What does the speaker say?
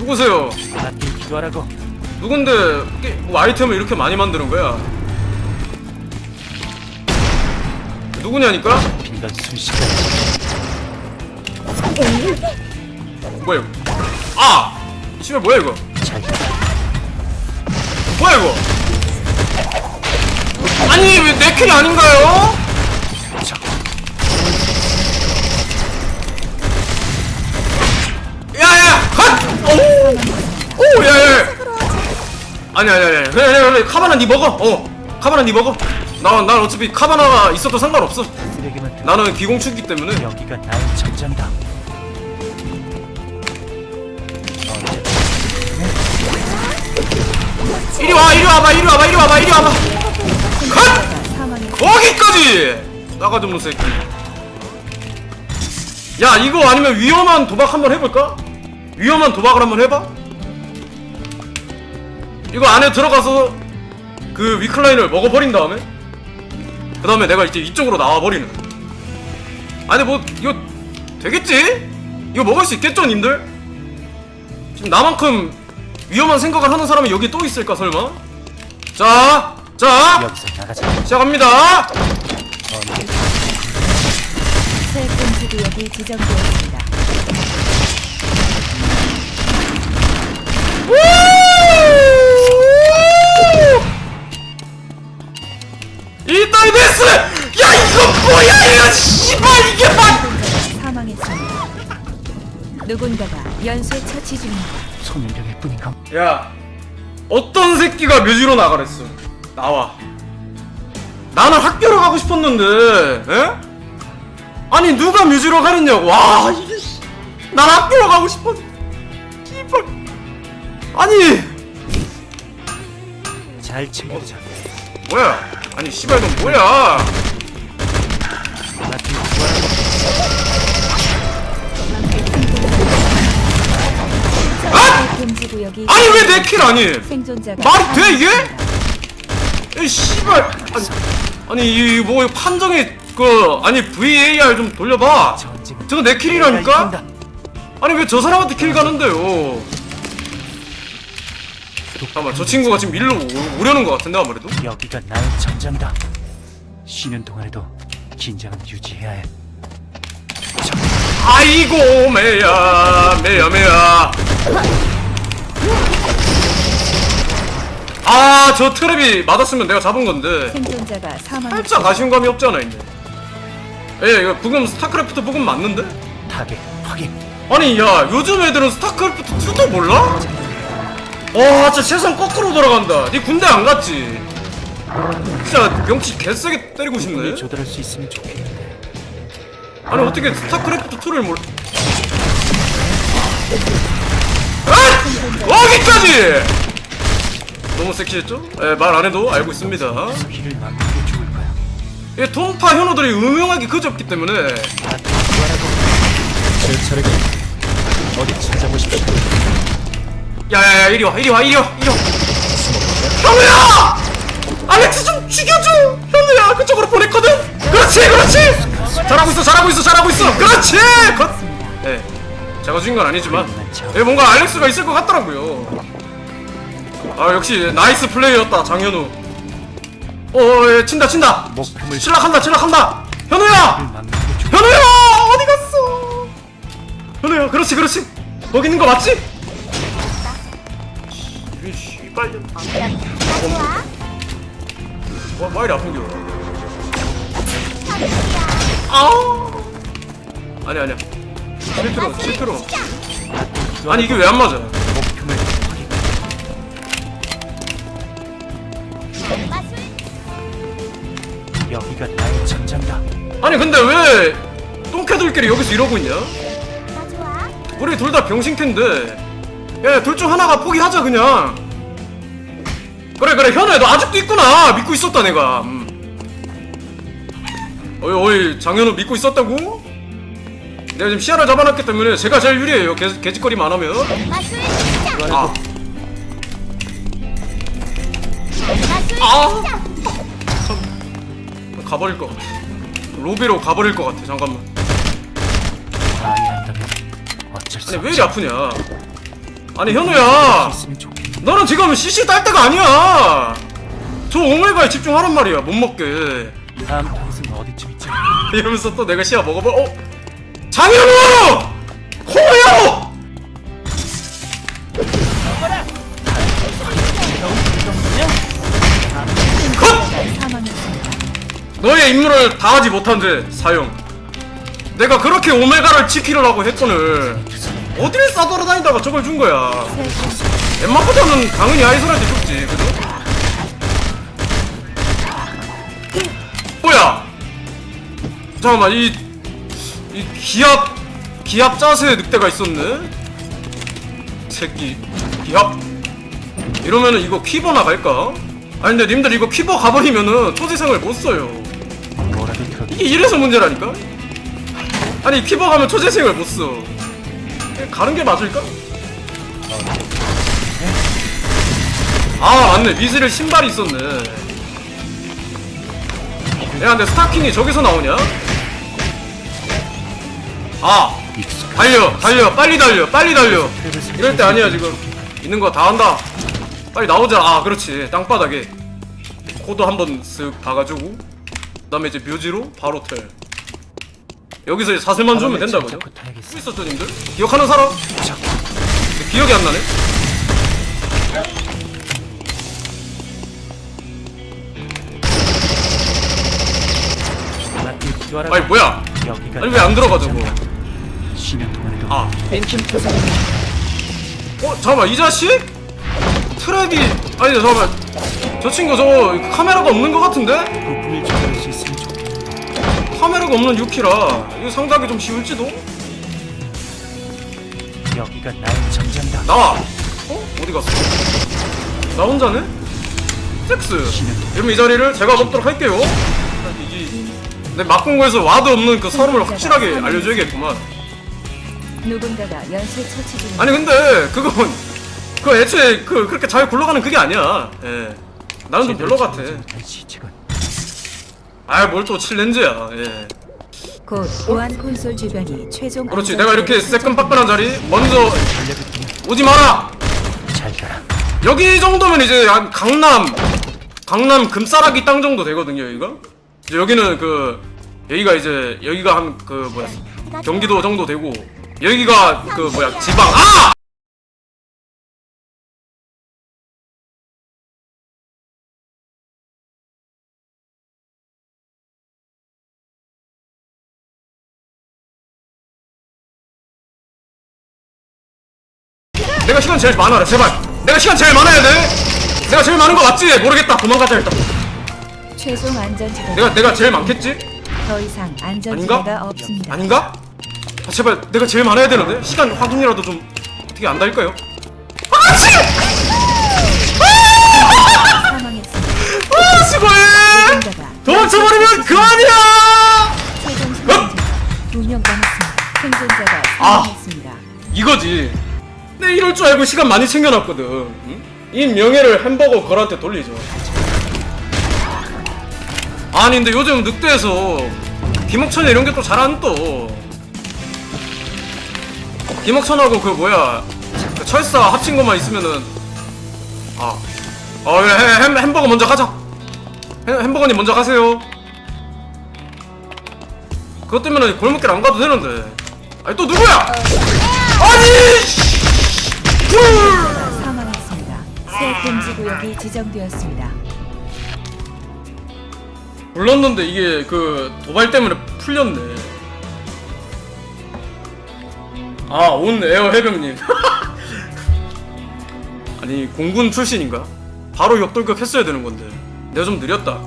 누구세요? 나한테 기도하라고 누군데 게- 뭐 아이템을 이렇게 많이 만드는 거야? 누구냐니까? 빈건 순식간에 뭐야 이거? 아! 이 씨발 뭐야 이거? 잘 뭐야 이거? 아니 왜 내 킬이 아닌가요? 아니 아니 아니. 그래 그래 그래. 카바나 니 먹어. 어. 카바나 니 먹어. 나, 난 어차피 카바나가 있어도 상관없어. 쓰레기만 나는 기공축이기 때문에. 여기가 나의 전장다. 이리 와 이리 와봐 이리 와봐 이리 와봐 이리 와봐. 컷! 거기까지! 나가 좀 새끼. 야 이거 아니면 위험한 도박 한번 해볼까? 위험한 도박을 한번 해봐? 이거 안에 들어가서 그 위클라인을 먹어버린 다음에 그 다음에 내가 이제 이쪽으로 나와버리는 아니 뭐 이거 되겠지? 이거 먹을 수 있겠죠 님들? 지금 나만큼 위험한 생각을 하는 사람이 여기 또 있을까 설마? 자! 자! 여기서 나가자. 시작합니다! 새 금지 구역이 지정되었습니다. 우! 1단 베스! 야 이거 뭐야 이거 씨발 이게 막 사망했습니다. 누군가가 연쇄 처치 중입니다. 소년병일 뿐인가? 야 어떤 새끼가 묘지로 나가랬어 나와 나는 학교로 가고 싶었는데 에? 아니 누가 묘지로 가랬냐고 와 이게 난 학교로 가고 싶었 씨발 아니 잘 챙겨두자. 뭐야 아니 씨발 넌 뭐야? 금지 구역이 아니 왜 내 킬 아니? 생존자가 말이 돼 이게? 이 씨발 아니, 아니 이뭐 판정이 그 아니 VAR 좀 돌려봐 저거 내 킬이라니까? 아니 왜 저 사람한테 킬 가는데요 잠깐만 저 친구가 지금 일로 오- 오려는 것 같은데 아무래도? 여기가 나의 전장다. 쉬는 동안에도 긴장은 유지해야 해. 자, 아이고 매야 매야 매야. 아 저 트랩이 맞았으면 내가 잡은 건데. 생존자가. 살짝 아쉬운 감이 없지 않아 있네. 예 이거 부금 스타크래프트 부금 맞는데? 타겟 확인. 아니 야 요즘 애들은 스타크래프트 2도 몰라? 와 진짜 세상 거꾸로 돌아간다. 니 군대 안 갔지? 진짜 명치 개세게 때리고 싶네. 조달할 수 있으면 좋겠는데. 아니 어떻게 스타크래프트 2를 몰라 아! 거기까지! 너무 섹시했죠? 예, 말 안 해도 알고 있습니다. 길을 막는 게 좋을 거야. 이 통파 현우들이 음흉하기 그지없기 때문에. 기도하라고. 제 차례가 어디 찾아보십시오 야야야 이리 와 이리 와 이리 와 이리 와. 현우야! 알렉스 좀 죽여줘! 현우야 그쪽으로 보냈거든? 그렇지 그렇지! 잘하고 있어 잘하고 있어 잘하고 있어! 그렇지! 컷! 예, 제가 죽인 건 아니지만 예, 뭔가 알렉스가 있을 것 같더라고요. 아 역시 나이스 플레이였다 장현우. 어 예, 친다 친다! 목표물 칠락한다 칠락한다! 현우야! 현우야 어디 갔어? 현우야 그렇지 그렇지! 거기 있는 거 맞지? 이 씨발 와 마일이 아픈겨 아우! 아니 아니야. 7트로 7트로. 아니 이게 왜 안 맞아 여기가 나의 전장다. 아니 근데 왜 똥개들끼리 여기서 이러고 있냐? 우리 둘 다 병신캔데. 야둘 중 하나가 포기하자 그냥 그래 그래 현우야 너 아직도 있구나 믿고 있었다 내가 음. 어이 어이 장현우 믿고 있었다고? 내가 지금 시야를 잡아놨기 때문에 제가 제일 유리해요 개, 개짓거리만 안 하면 아. 아. 참. 가버릴 것 같아 로비로 가버릴 것 같아 잠깐만 방해한다면 어쩔 수 아니 왜 이리 아프냐 아니 현우야 있으면. 너는 지금 CC 딸 때가 아니야 저 오메가에 집중하란 말이야 못 먹게 다음 타겟은 어디쯤 있지? 이러면서 또 내가 시야 먹어봐 어? 장현우! 호야! 너의 임무를 다하지 못한 죄 사용 내가 그렇게 오메가를 지키려고 했거늘 어디를 싸돌아다니다가 저걸 준 거야 엠마보다는 당연히 아이솔한테 줬지 그죠? 뭐야 잠깐만 이, 이 기압 기압 자세 늑대가 있었네 새끼 기압 이러면은 이거 퀴버 나갈까? 아니 근데 님들 이거 퀴버 가버리면은 초지생을 못 써요 뭐라도 들어. 이게 이래서 문제라니까? 아니 퀴버 가면 초재생을 못 써. 가는 게 맞을까? 아 맞네 미스릴 신발이 있었네. 야 근데 스타킹이 저기서 나오냐? 아 달려 달려 빨리 달려 빨리 달려 이럴 때 아니야 지금 있는 거 다 한다 빨리 나오자 아 그렇지 땅바닥에 코드 한번 쓱 박아주고 그 다음에 이제 묘지로 바로 텔 여기서 이제 사슬만 주면 된다고요? 뭐 있었죠 님들? 기억하는 사람? 기억이 안 나네 아니 뭐야 아니 왜 안 들어가 저거 쉬는 동안에도 아 어? 잠깐만 이 자식? 트랩이 아니 잠깐만 저 친구 저거 카메라가 없는 것 같은데? 부품을 조절할 수 있으면 좋겠다. 카메라가 없는 유키라 이거 상당히 좀 쉬울지도? 여기가 나의 전장이다. 나와! 어? 어디 갔어? 나 혼자네? 섹스 이러면 이 자리를 제가 먹도록 할게요 내 막공고에서 와드 없는 그 서름을 확실하게 알려줘야겠구만. 누군가가 연쇄 처치 중입니다. 아니 근데 그건 그 애초에 그 그렇게 잘 굴러가는 그게 아니야. 예. 나는 좀 별로 같아. 시체가 아뭘 또 칠렌즈야. 예. 곧 보안 콘솔 주변이 최종 그렇지. 내가 이렇게 지역에 새끈빠끈한 자리 먼저 오지 마라! 잘 가라. 여기 정도면 이제 한 강남 강남 금싸라기 땅 정도 되거든요 여기가 여기는 그 여기가 이제 여기가 한 그 뭐야 경기도 정도 되고 여기가 그 뭐야 지방. 아! 내가 시간 제일 많아라 제발. 내가 시간 제일 많아야 돼. 내가 제일 많은 거 맞지? 모르겠다. 도망가자 일단 최종 안전 지대 내가 내가 제일 많겠지 더 이상 안전 아닌가? 없습니다. 아닌가? 아, 제발 내가 제일 많아야 되는데 시간 확인이라도 좀 어떻게 안 닿을까요? 아씨! 사망했습니다. 아 수고해! 누군가가 도망쳐버리면 그만이야! 최종 생존자가 두명 남았습니다. 생존자가 아. 사망했습니다. 이거지. 내 이럴 줄 알고 시간 많이 챙겨놨거든. 응? 이 명예를 햄버거 걸한테 돌리죠. 아니 근데 요즘 늑대에서 김옥천 이런 게 또 잘안 떠. 김옥천하고 그 뭐야 그 철사 합친 것만 있으면은 아, 어 햄, 햄, 햄버거 먼저 가자. 햄, 햄버거님 먼저 가세요. 그것 때문에 골목길 안 가도 되는데. 아니 또 누구야? 아니! 씨! 훌! 사망했습니다. 새 금지 구역이 지정되었습니다. 불렀는데 이게 그 도발 때문에 풀렸네. 아, 온 에어 해병님. 아니, 공군 출신인가? 바로 역돌격 했어야 되는 건데. 내가 좀 느렸다.